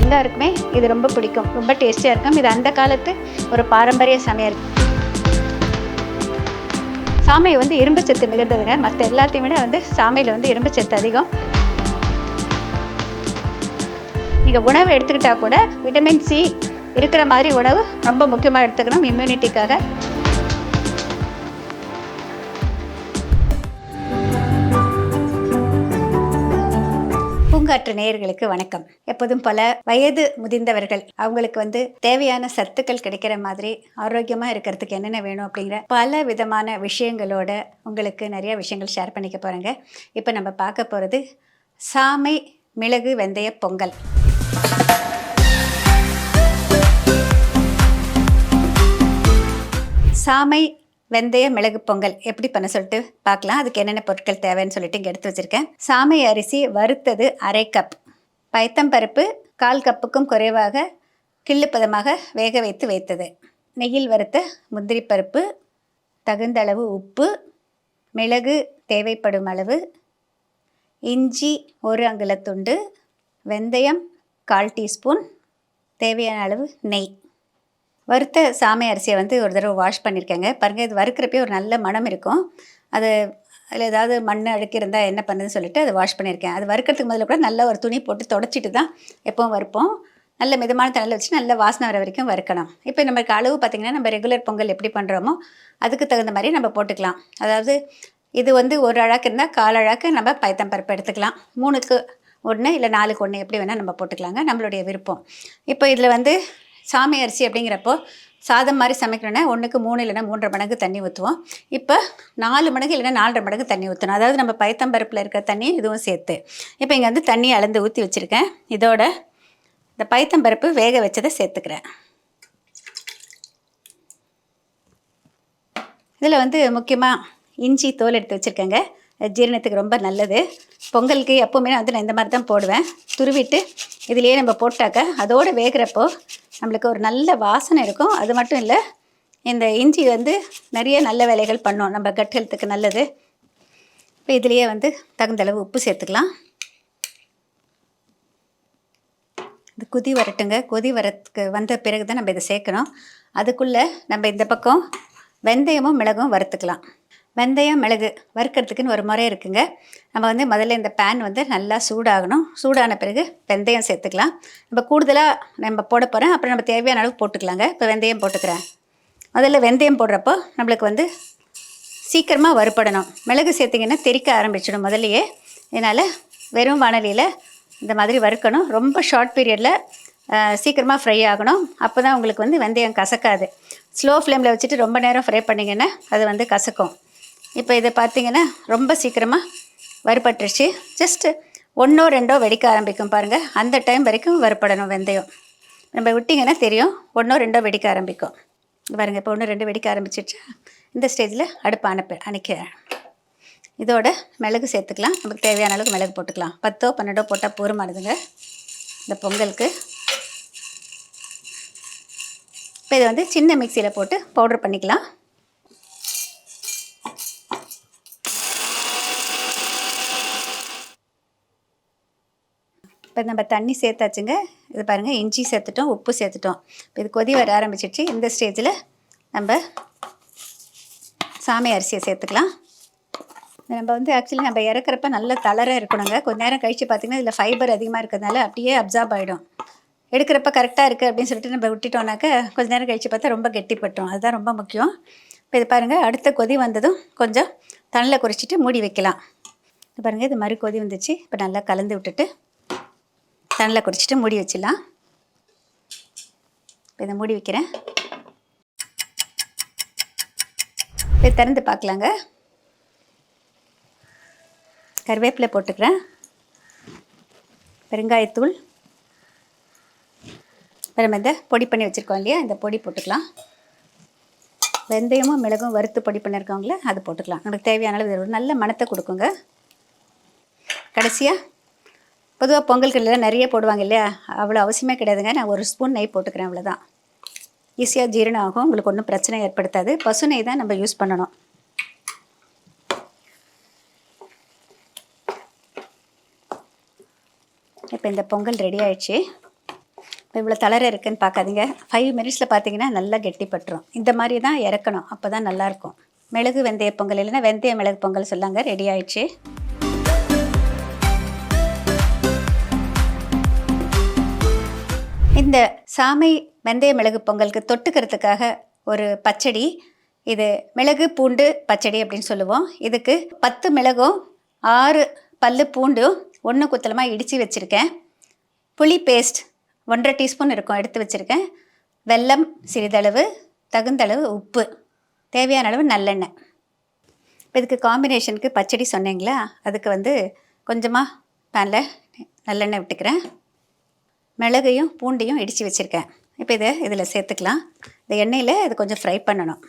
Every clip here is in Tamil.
எல்லாருக்குமே இது ரொம்ப பிடிக்கும். ரொம்ப டேஸ்டியாக இருக்கும். இது அந்த காலத்து ஒரு பாரம்பரிய சமையல். சாமை வந்து இரும்பு சத்து மிகுந்ததுங்க. மற்ற எல்லாத்தையும் விட வந்து சாமையில் வந்து இரும்பு சத்து அதிகம். நீங்கள் உணவு எடுத்துக்கிட்டால் கூட விட்டமின் சி இருக்கிற மாதிரி உணவு ரொம்ப முக்கியமாக எடுத்துக்கணும் இம்யூனிட்டிக்காக பூங்காற்று நேயர்களுக்கு வணக்கம். எப்போதும் பல வயது முதிர்ந்தவர்கள் அவங்களுக்கு வந்து தேவையான சத்துக்கள் கிடைக்கிற மாதிரி ஆரோக்கியமாக இருக்கிறதுக்கு என்னென்ன வேணும் அப்படிங்கிற பல விதமான விஷயங்களோட உங்களுக்கு நிறைய விஷயங்கள் ஷேர் பண்ணிக்க போகிறேங்க இப்போ நம்ம பார்க்க போகிறது சாமை மிளகு வெந்தய பொங்கல். சாமை வெந்தய மிளகு பொங்கல் எப்படி பண்ண சொல்லிட்டு பார்க்கலாம். அதுக்கு என்னென்ன பொருட்கள் தேவைன்னு சொல்லிட்டு இங்கே எடுத்து வச்சுருக்கேன். சாமை அரிசி வறுத்தது அரை கப் பயத்தம்பருப்பு கால் கப்புக்கும் குறைவாக கிள்ளுப்பதமாக வேக வைத்து வைத்தது. நெய்யில் வறுத்த முந்திரி பருப்பு தகுந்த அளவு உப்பு மிளகு தேவைப்படும் அளவு இஞ்சி ஒரு அங்குலத்துண்டு வெந்தயம் கால் டீஸ்பூன் தேவையான அளவு நெய். வறுத்த சாமை அரிசியை வந்து ஒரு தடவை வாஷ் பண்ணியிருக்கேங்க. பாருங்கள் இது வறுக்கிறப்பே ஒரு நல்ல மணம் இருக்கும். அது அதில் ஏதாவது மண் அழுக்கு இருந்தால் என்ன பண்ணுதுன்னு சொல்லிட்டு அதை வாஷ் பண்ணியிருக்கேன். அது வறுக்கிறதுக்கு முதல்ல கூட நல்ல ஒரு துணி போட்டு தொடச்சிட்டு தான் எப்பவும் வறுப்போம். நல்ல மிதமான தண்ணியில் வச்சு நல்ல வாசனை வர வரைக்கும் வறுக்கணும். இப்போ நமக்கு அளவு பார்த்திங்கன்னா நம்ம ரெகுலர் பொங்கல் எப்படி பண்ணுறோமோ அதுக்கு தகுந்த மாதிரி நம்ம போட்டுக்கலாம். அதாவது இது வந்து ஒரு அழாக்கு இருந்தால் கால் அழாக்கு நம்ம பயத்தம் பருப்பு எடுத்துக்கலாம். மூணுக்கு ஒன்று இல்லை நாலுக்கு ஒன்று எப்படி வேணால் நம்ம போட்டுக்கலாங்க. நம்மளுடைய விருப்பம். இப்போ இதில் வந்து சாமி அரிசி அப்படிங்கிறப்போ சாதம் மாதிரி சமைக்கணும்னா ஒன்றுக்கு மூணு இல்லைன்னா மூன்றரை மடங்கு தண்ணி ஊற்றுவோம் இப்போ நாலு மடங்கு இல்லைன்னா நாலரை மடங்கு தண்ணி ஊற்றணும் அதாவது நம்ம பயத்தம்பருப்பில் இருக்கிற தண்ணி இதுவும் சேர்த்து. இப்போ இங்கே வந்து தண்ணி அளந்து ஊற்றி வச்சுருக்கேன். இதோட இந்த பயத்தம்பருப்பு வேக வச்சதை சேர்த்துக்கிறேன். இதில் வந்து முக்கியமாக இஞ்சி தோல் எடுத்து வச்சுருக்கேங்க. ஜீரணத்துக்கு ரொம்ப நல்லது. பொங்கலுக்கு எப்போவுமே வந்து நான் இந்த மாதிரி தான் போடுவேன். துருவிட்டு இதுலேயே நம்ம போட்டாக்க அதோடு வேகிறப்போ நம்மளுக்கு ஒரு நல்ல வாசனை இருக்கும். அது மட்டும் இல்லை இந்த இஞ்சி வந்து நிறைய நல்ல வேலைகள் பண்ணோம். நம்ம கட் ஹெல்த்துக்கு நல்லது. இப்போ இதுலேயே வந்து தகுந்தளவு உப்பு சேர்த்துக்கலாம். இது கொதி வரட்டுங்க. கொதி வரத்துக்கு வந்த பிறகு தான் நம்ம இதை சேர்க்கணும். அதுக்குள்ளே நம்ம இந்த பக்கம் வெந்தயமும் மிளகும் வறுத்துக்கலாம். வெந்தயம் மிளகு வறுக்கிறதுக்குன்னு ஒரு முறை இருக்குங்க. நம்ம வந்து முதல்ல இந்த பேன் வந்து நல்லா சூடாகணும். சூடான பிறகு வெந்தயம் சேர்த்துக்கலாம். நம்ம கூடுதலாக நம்ம போட போகிறேன் அப்புறம் நம்ம தேவையான அளவு போட்டுக்கலாங்க. இப்போ வெந்தயம் போட்டுக்கிறேன். முதல்ல வெந்தயம் போடுறப்போ நம்மளுக்கு வந்து சீக்கிரமாக வறுப்படணும் மிளகு சேர்த்திங்கன்னா தெறிக்க ஆரம்பிச்சிடும் முதல்லையே. இதனால் வெறும் வானலியில் இந்த மாதிரி வறுக்கணும். ரொம்ப ஷார்ட் பீரியடில் சீக்கிரமாக ஃப்ரை ஆகணும். அப்போ தான் உங்களுக்கு வந்து வெந்தயம் கசக்காது. ஸ்லோ ஃப்ளேமில் வச்சுட்டு ரொம்ப நேரம் ஃப்ரை பண்ணிங்கன்னா அது வந்து கசக்கும். இப்போ இதை பார்த்தீங்கன்னா ரொம்ப சீக்கிரமாக வறுபட்டுருச்சு. ஜஸ்ட்டு ஒன்றோ ரெண்டோ வெடிக்க ஆரம்பிக்கும் பாருங்கள் அந்த டைம் வரைக்கும் வறுப்படணும் வெந்தயம். நம்ம விட்டிங்கன்னா தெரியும் ஒன்றோ ரெண்டோ வெடிக்க ஆரம்பிக்கும். பாருங்கள் இப்போ ஒன்று ரெண்டு வெடிக்க ஆரம்பிச்சிடுச்சு இந்த ஸ்டேஜில் அடுப்பு அனுப்ப அணைக்கிறேன். இதோட மிளகு சேர்த்துக்கலாம். நமக்கு தேவையான அளவுக்கு மிளகு போட்டுக்கலாம். பத்தோ பன்னெண்டோ போட்டால் போருமானதுங்க இந்த பொங்கலுக்கு. இப்போ இதை வந்து சின்ன மிக்சியில் போட்டு பவுடர் பண்ணிக்கலாம். இப்போ நம்ம தண்ணி சேர்த்தாச்சுங்க. இது பாருங்கள் இஞ்சி சேர்த்துட்டோம் உப்பு சேர்த்துட்டோம். இப்போ இது கொதி வர ஆரம்பிச்சிடுச்சு. இந்த ஸ்டேஜில் நம்ம சாமி அரிசியை சேர்த்துக்கலாம். நம்ம வந்து ஆக்சுவலி நம்ம இறக்குறப்ப நல்ல தளர இருக்கணுங்க. கொஞ்ச நேரம் கழித்து பார்த்திங்கன்னா இதில் ஃபைபர் அதிகமாக இருக்கிறதுனால அப்படியே அப்சார்ப் ஆகிடும் எடுக்கிறப்ப கரெக்டாக இருக்குது அப்படின்னு சொல்லிட்டு நம்ம விட்டுட்டோம்னாக்க கொஞ்ச நேரம் கழித்து பார்த்தா ரொம்ப கெட்டிப்பட்டோம் அதுதான் ரொம்ப முக்கியம். இப்போ இது பாருங்கள் அடுத்த கொதி வந்ததும் கொஞ்சம் தண்ணில் குறைச்சிட்டு மூடி வைக்கலாம். இது பாருங்கள் இது மாதிரி கொதி வந்துச்சு. இப்போ நல்லா கலந்து விட்டுட்டு தண்ணில் குடிச்சிட்டு மூடி வச்சிடலாம். இப்போ இதை மூடி வைக்கிறேன். இதை திறந்து பார்க்கலாங்க. கருவேப்பிலை போட்டுக்கிறேன். பெருங்காயத்தூள். இப்போ நம்ம இந்த பொடி பண்ணி வச்சுருக்கோம் இல்லையா? இந்த பொடி போட்டுக்கலாம். வெந்தயமும் மிளகும் வறுத்து பொடி பண்ணியிருக்கவங்கள அது போட்டுக்கலாம். நமக்கு தேவையான அளவு ஒரு நல்ல மணத்தை கொடுக்குங்க. கடைசியாக பொதுவாக பொங்கல்கள்லாம் நிறைய போடுவாங்க இல்லையா? அவ்வளோ அவசியமே கிடையாதுங்க. நான் ஒரு ஸ்பூன் நெய் போட்டுக்கிறேன் அவ்வளோதான் ஈஸியாக ஜீரணம் ஆகும். உங்களுக்கு ஒன்றும் பிரச்சனை ஏற்படுத்தாது. பசு நெய் தான் நம்ம யூஸ் பண்ணணும். இப்போ இந்த பொங்கல் ரெடி ஆயிடுச்சு. இவ்வளோ தளர இருக்குன்னு பார்க்காதீங்க. ஃபைவ் மினிட்ஸில் பார்த்தீங்கன்னா நல்லா கெட்டிப்பட்டுரும் இந்த மாதிரி தான் இறக்கணும். அப்போ தான் நல்லாயிருக்கும் மிளகு வெந்தய பொங்கல் இல்லைன்னா வெந்தய மிளகு பொங்கல் சொல்லாங்க. ரெடி ஆயிடுச்சு. இந்த சாமை வெந்தய மிளகு பொங்கலுக்கு தொட்டுக்கிறதுக்காக ஒரு பச்சடி இது மிளகு பூண்டு பச்சடி அப்படின்னு சொல்லுவோம். இதுக்கு பத்து மிளகும் ஆறு பல்லு பூண்டும் ஒன்று குத்தலமாக இடித்து வச்சுருக்கேன். புளி பேஸ்ட் ஒன்றரை டீஸ்பூன் இருக்கும் எடுத்து வச்சுருக்கேன். வெல்லம் சிறிதளவு தகுந்தளவு உப்பு. தேவையான அளவு நல்லெண்ணெய். இப்போ இதுக்கு காம்பினேஷனுக்கு பச்சடி சொன்னீங்களா? அதுக்கு வந்து கொஞ்சமாக பேனில் நல்லெண்ணெய் விட்டுக்கிறேன். மிளகையும் பூண்டையும் இடித்து வச்சுருக்கேன். இப்போ இதை இதில் சேர்த்துக்கலாம். இந்த எண்ணெயில் இது கொஞ்சம் ஃப்ரை பண்ணணும்.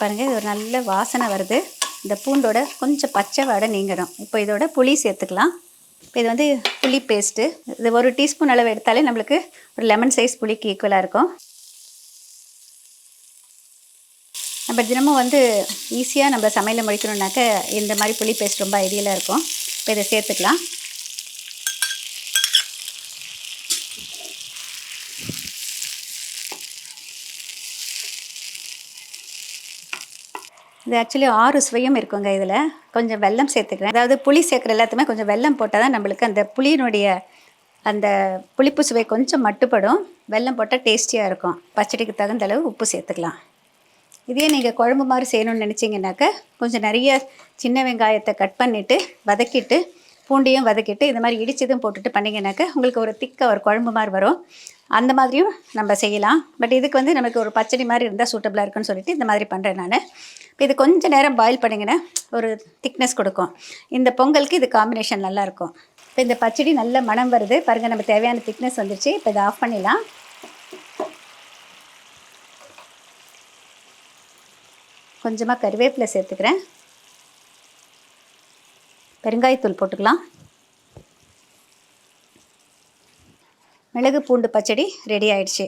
பாருங்கள் இது ஒரு நல்ல வாசனை வருது. இந்த பூண்டோட கொஞ்சம் பச்சை வடை நீங்கணும். இப்போ இதோட புளி சேர்த்துக்கலாம். இப்போ இது வந்து புளி பேஸ்ட்டு இது ஒரு டீஸ்பூன் அளவு எடுத்தாலே நம்மளுக்கு ஒரு லெமன் சைஸ் புளிக்கு ஈக்குவலாக இருக்கும். நம்ம தினமும் வந்து ஈஸியாக நம்ம சமையலில் முடிக்கணுன்னாக்க இந்த மாதிரி புளி பேஸ்ட் ரொம்ப ஐடியலாக இருக்கும். இப்போ இதை சேர்த்துக்கலாம். இது ஆக்சுவலி ஆறு சுவையும் இருக்குங்க இதில். கொஞ்சம் வெல்லம் சேர்த்துக்கிறேன். அதாவது புளி சேர்க்குற எல்லாத்துமே கொஞ்சம் வெல்லம் போட்டால் தான் நம்மளுக்கு அந்த புளியினுடைய அந்த புளிப்பு சுவை கொஞ்சம் மட்டுப்படும். வெல்லம் போட்டால் டேஸ்டியாக இருக்கும். பச்சடிக்கு தகுந்த அளவு உப்பு சேர்த்துக்கலாம். இதே நீங்கள் குழம்பு மாதிரி செய்யணும்னு நினச்சிங்கனாக்கா கொஞ்சம் நிறைய சின்ன வெங்காயத்தை கட் பண்ணிவிட்டு வதக்கிட்டு பூண்டையும் வதக்கிட்டு இந்த மாதிரி இடிச்சதும் போட்டுட்டு பண்ணிங்கனாக்கா உங்களுக்கு ஒரு திக்காக ஒரு குழம்பு மாதிரி வரும். அந்த மாதிரியும் நம்ம செய்யலாம். பட் இதுக்கு வந்து நமக்கு ஒரு பச்சடி மாதிரி இருந்தால் சூட்டபுளாக இருக்குன்னு சொல்லிட்டு இந்த மாதிரி பண்ணுறேன் நான். இப்போ இது கொஞ்சம் நேரம் பாயில் பண்ணிங்கன்னா ஒரு திக்னஸ் கொடுக்கும். இந்த பொங்கலுக்கு இது காம்பினேஷன் நல்லாயிருக்கும் இப்போ இந்த பச்சடி நல்ல மனம் வருது. பாருங்கள் நம்ம தேவையான திக்னஸ் வந்துருச்சு. இப்போ இதை ஆஃப் பண்ணிடலாம். கொஞ்சமாக கருவேப்பிலை சேர்த்துக்கிறேன். பெருங்காயத்தூள் போட்டுக்கலாம். மிளகு பூண்டு பச்சடி ரெடி ஆயிடுச்சு.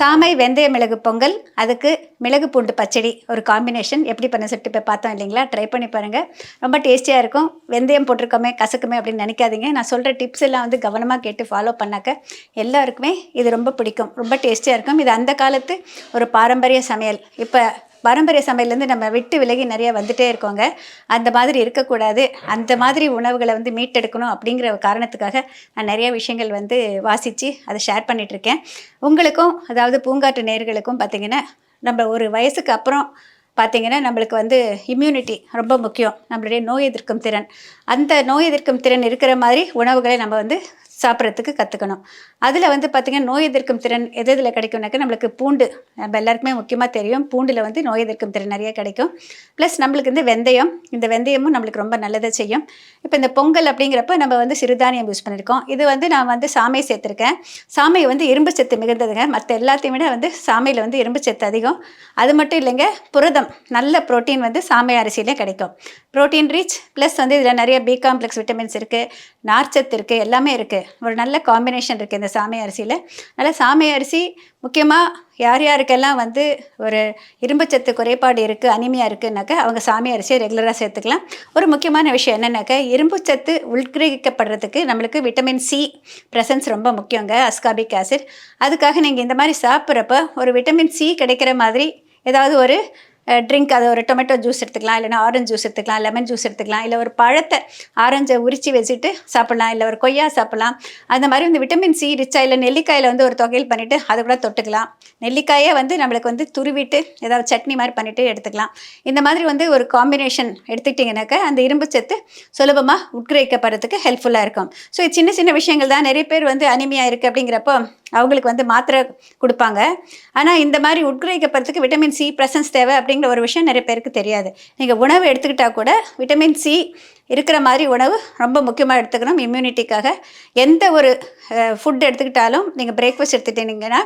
சாமை வெந்தய மிளகு பொங்கல் அதுக்கு மிளகு பூண்டு பச்சடி ஒரு காம்பினேஷன் எப்படி பண்ண சொல்லிட்டு இப்போ பார்த்தோம் இல்லைங்களா? ட்ரை பண்ணி பாருங்கள் ரொம்ப டேஸ்டியாக இருக்கும். வெந்தயம் போட்டிருக்கோமே கசக்குமே அப்படின்னு நினைக்காதீங்க. நான் சொல்கிற டிப்ஸ் எல்லாம் வந்து கவனமாக கேட்டு ஃபாலோ பண்ணாக்க எல்லாருக்குமே இது ரொம்ப பிடிக்கும். ரொம்ப டேஸ்டியாக இருக்கும். இது அந்த காலத்து ஒரு பாரம்பரிய சமையல். இப்போ பாரம்பரிய சமையலேருந்து நம்ம விட்டு விலகி நிறைய வந்துட்டே இருக்கோங்க. அந்த மாதிரி இருக்கக்கூடாது. அந்த மாதிரி உணவுகளை வந்து மீட்டெடுக்கணும் அப்படிங்கிற ஒரு காரணத்துக்காக நான் நிறைய விஷயங்கள் வந்து வாசித்து அதை ஷேர் பண்ணிகிட்ருக்கேன் உங்களுக்கும் அதாவது பூங்காற்று நேர்களுக்கும் பார்த்திங்கன்னா நம்ம ஒரு வயசுக்கு அப்புறம் பார்த்திங்கன்னா நம்மளுக்கு வந்து இம்யூனிட்டி ரொம்ப முக்கியம். நம்மளுடைய நோய் எதிர்க்கும் திறன். அந்த நோய் எதிர்க்கும் திறன் இருக்கிற மாதிரி உணவுகளை நம்ம வந்து சாப்பிட்றதுக்கு கற்றுக்கணும் அதில் வந்து பார்த்திங்கன்னா நோய் எதிர்க்கும் திறன் எது இதில் கிடைக்கும்னாக்க நம்மளுக்கு பூண்டு நம்ம எல்லாருக்குமே முக்கியமாக தெரியும். பூண்டில் வந்து நோய் எதிர்க்கும் திறன் நிறைய கிடைக்கும். ப்ளஸ் நம்மளுக்கு வந்து வெந்தயம் இந்த வெந்தயமும் நம்மளுக்கு ரொம்ப நல்லதை செய்யும். இப்போ இந்த பொங்கல் அப்படிங்கிறப்ப நம்ம வந்து சிறுதானியம் யூஸ் பண்ணியிருக்கோம் இது வந்து நான் வந்து சாமை சேர்த்துருக்கேன். சாமை வந்து இரும்பு சத்து மிகுந்ததுங்க. மற்ற எல்லாத்தையும் விட வந்து சாமையில் வந்து இரும்பு சத்து அதிகம். அது மட்டும் இல்லைங்க புரதம் நல்ல புரோட்டீன் வந்து சாமை அரிசியிலே கிடைக்கும். புரோட்டீன் ரீச் ப்ளஸ் வந்து இதில் நிறைய பி காம்ப்ளெக்ஸ் விட்டமின்ஸ் இருக்குது நார்ச்சத்து இருக்குது எல்லாமே இருக்குது ஒரு நல்ல காம்பினேஷன் இருக்குது இந்த சாமை அரிசியில். அதனால் சாமை அரிசி முக்கியமாக யார் யாருக்கெல்லாம் வந்து ஒரு இரும்புச்சத்து குறைபாடு இருக்குது அனிமையாக இருக்குன்னாக்கா அவங்க சாமி அரிசியை ரெகுலராக சேர்த்துக்கலாம். ஒரு முக்கியமான விஷயம் என்னென்னாக்கா இரும்புச்சத்து உள்கிரகிக்கப்படுறதுக்கு நம்மளுக்கு விட்டமின் சி ப்ரெசன்ஸ் ரொம்ப முக்கியங்க அஸ்காபிக் ஆசிட் அதுக்காக நீங்கள் இந்த மாதிரி சாப்பிட்றப்ப ஒரு விட்டமின் சி கிடைக்கிற மாதிரி ஏதாவது ஒரு ட்ரிங்க் அது ஒரு டொமேட்டோ ஜூஸ் எடுத்துக்கலாம் இல்லைனா ஆரஞ்சு ஜூஸ் எடுத்துக்கலாம் லெமன் ஜூஸ் எடுத்துக்கலாம் இல்லை ஒரு பழத்தை ஆரஞ்சை உரித்து வச்சுட்டு சாப்பிட்லாம் இல்லை ஒரு கொய்யா சாப்பிட்லாம். அந்த மாதிரி வந்து விட்டமின் சி ரிச்சா இல்லை நெல்லிக்காயில் வந்து ஒரு தொகையில் பண்ணிவிட்டு அதை கூட தொட்டுக்கலாம். நெல்லிக்காயை வந்து நம்மளுக்கு வந்து துருவிட்டு ஏதாவது சட்னி மாதிரி பண்ணிவிட்டு எடுத்துக்கலாம். இந்த மாதிரி வந்து ஒரு காம்பினேஷன் எடுத்துக்கிட்டிங்கனாக்கா அந்த இரும்பு சத்து சுலபமாக உட்கிரகிக்கப்படுறதுக்கு ஹெல்ப்ஃபுல்லாக இருக்கும். ஸோ சின்ன சின்ன விஷயங்கள் தான். நிறைய பேர் வந்து அனிமையாக இருக்குது அப்படிங்கிறப்போ அவங்களுக்கு வந்து மாத்திரை கொடுப்பாங்க. ஆனால் இந்த மாதிரி உட்கிரகிக்கப்படுறதுக்கு விட்டமின் சி ப்ரெசன்ஸ் தேவை அப்படிங்கிற ஒரு விஷயம் நிறைய பேருக்கு தெரியாது. நீங்கள் உணவு எடுத்துக்கிட்டால் கூட விட்டமின் சி இருக்கிற மாதிரி உணவு ரொம்ப முக்கியமாக எடுத்துக்கணும் இம்யூனிட்டிக்காக எந்த ஒரு ஃபுட் எடுத்துக்கிட்டாலும் நீங்கள் பிரேக்ஃபாஸ்ட் எடுத்துட்டீங்கன்னா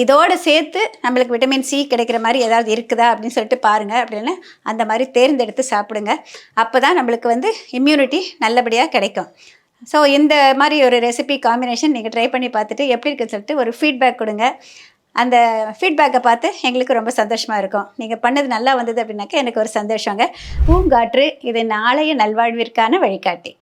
இதோடு சேர்த்து நம்மளுக்கு விட்டமின் சி கிடைக்கிற மாதிரி ஏதாவது இருக்குதா அப்படின்னு சொல்லிட்டு பாருங்கள் அப்படின்னு அந்த மாதிரி தேர்ந்தெடுத்து சாப்பிடுங்க. அப்போ தான் நம்மளுக்கு வந்து இம்யூனிட்டி நல்லபடியாக கிடைக்கும். ஸோ இந்த மாதிரி ஒரு ரெசிபி காம்பினேஷன் நீங்கள் ட்ரை பண்ணி பார்த்துட்டு எப்படி இருக்குன்னு சொல்லிட்டு ஒரு ஃபீட்பேக் கொடுங்க. அந்த ஃபீட்பேக்கை பார்த்து எங்களுக்கு ரொம்ப சந்தோஷமாக இருக்கும். நீங்கள் பண்ணது நல்லா வந்தது அப்படின்னாக்கா எனக்கு ஒரு சந்தோஷங்க. பூங்காற்று இது நாளைய நல்வாழ்விற்கான வழிகாட்டி.